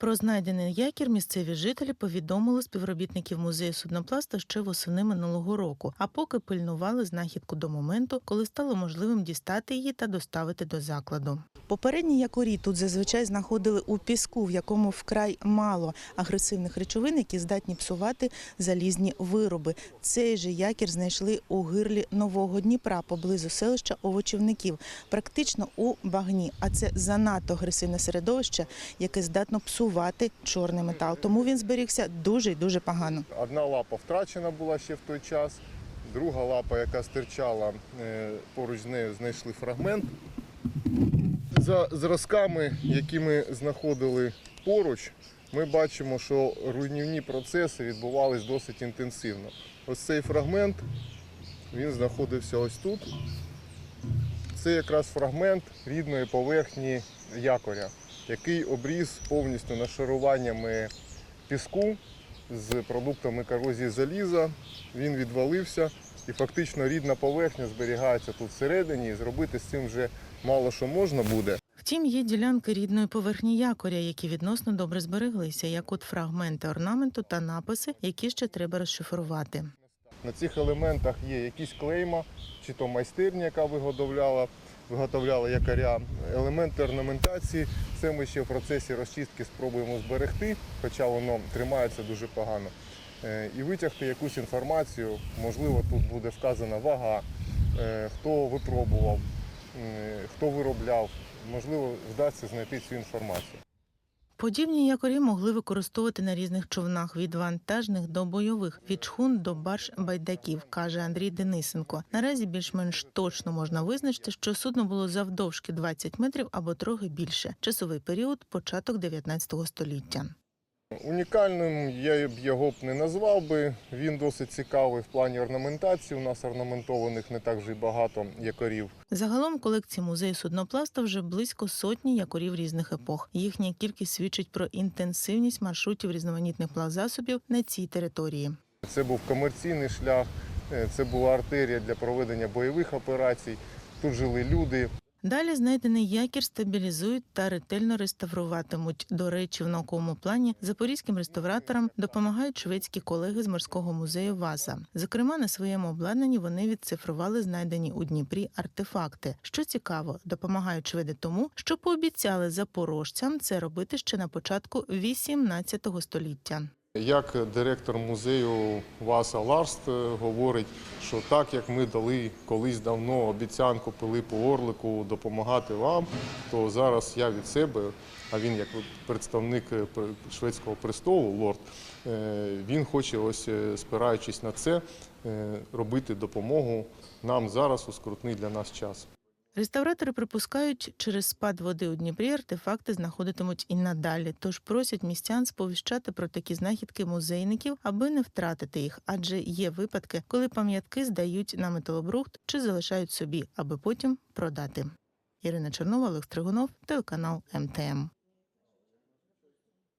Про знайдений якір місцеві жителі повідомили співробітників музею суднопласта ще восени минулого року, а поки пильнували знахідку до моменту, коли стало можливим дістати її та доставити до закладу. Попередні якорі тут зазвичай знаходили у піску, в якому вкрай мало агресивних речовин, які здатні псувати залізні вироби. Цей же якір знайшли у гирлі нового Дніпра поблизу селища Овочівників, практично у багні. А це занадто агресивне середовище, яке здатно псувати чорний метал. Тому він зберігся дуже й дуже погано. Одна лапа втрачена була ще в той час, друга лапа, яка стирчала е, поруч з нею, знайшли фрагмент. За зразками, які ми знаходили поруч, ми бачимо, що руйнівні процеси відбувались досить інтенсивно. Ось цей фрагмент він знаходився ось тут. Це якраз фрагмент рідної поверхні якоря, який обріз повністю нашаруваннями піску з продуктами корозії заліза. Він відвалився і фактично рідна поверхня зберігається тут всередині, і зробити з цим вже мало що можна буде. Втім, є ділянки рідної поверхні якоря, які відносно добре збереглися, як от фрагменти орнаменту та написи, які ще треба розшифрувати. На цих елементах є якісь клейма, чи то майстерня, яка виготовляла, виготовляла якоря. Елементи орнаментації. Це ми ще в процесі розчистки спробуємо зберегти, хоча воно тримається дуже погано. Е, І витягти якусь інформацію. Можливо, тут буде вказана вага, е, хто випробував, е, хто виробляв. Можливо, вдасться знайти цю інформацію. Подібні якорі могли використовувати на різних човнах від вантажних до бойових, від шхун до барж байдаків, каже Андрій Денисенко. Наразі більш-менш точно можна визначити, що судно було завдовжки 20 метрів або трохи більше. Часовий період початок 19 століття. Унікальним я б його б не назвав би. Він досить цікавий в плані орнаментації. У нас орнаментованих не так вже й багато якорів. Загалом колекції музею суднопласта вже близько сотні якорів різних епох. Їхня кількість свідчить про інтенсивність маршрутів різноманітних плавзасобів на цій території. Це був комерційний шлях, е, це була артерія для проведення бойових операцій. Тут жили люди. Далі знайдений якір стабілізують та ретельно реставруватимуть. До речі, в науковому плані запорізьким реставраторам допомагають шведські колеги з морського музею Васа. Зокрема, на своєму обладнанні вони відцифрували знайдені у Дніпрі артефакти. Що цікаво, допомагають шведи тому, що пообіцяли запорожцям це робити ще на початку 18 століття. Як директор музею Васа Ларст е, говорить, що так як ми дали колись давно обіцянку Пилипу Орлику допомагати вам, то зараз я від себе, а він як представник е, шведського престолу, лорд, е, він хоче, ось спираючись на це, робити допомогу нам зараз у скрутний для нас час. Реставратори припускають, через спад води у Дніпрі артефакти знаходитимуть і надалі, тож просять містян сповіщати про такі знахідки музейників, аби не втратити їх, адже є випадки, коли пам'ятки здають на металобрухт чи залишають собі, аби потім продати. Ірина Чернова, Олег Стригунов, телеканал МТМ.